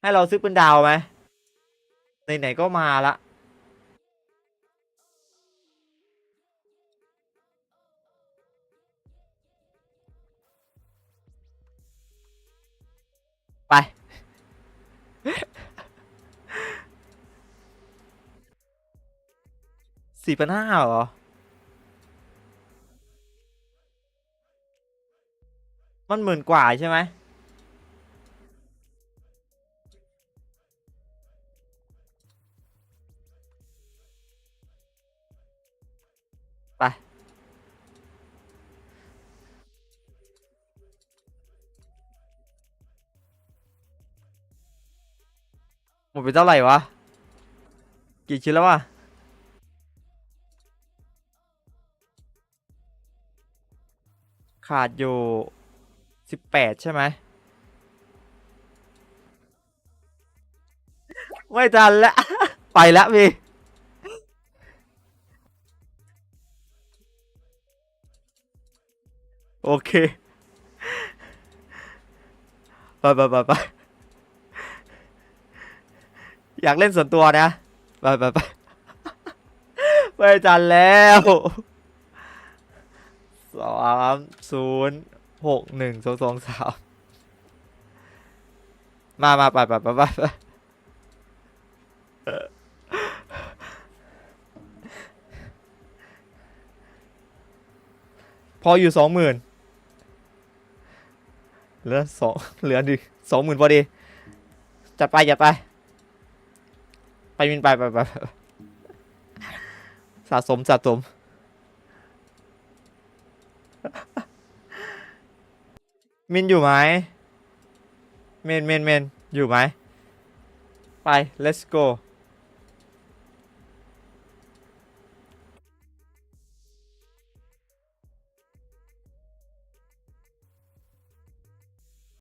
ให้เราซื้อปืนดาวไหมไหนๆก็มาละไป สี่พันห้าเหรอ มันหมื่นกว่าใช่ไหม ไป หมดไปเท่าไหร่วะ กี่ชิ้นแล้ววะขาดอยู่สิบแปดใช่ไหม ไม่ทันแล้ว ไปแล้วพี่ โอเคไปไปไปไปอยากเล่นส่วนตัวนะไปไปไปไม่ทันแล้วสามศูนย์หกหนึ่งสองสองสามมามาไปไปไปไปพออยู่สองหมื่น เหลือสองเหลือดิสองหมื่นพอดี จัดไปจัดไป ไปมินไปไปไปไปสะสมสะสมมินอยู่ไหมเมนเมนเมนอยู่ไหม ไป let's go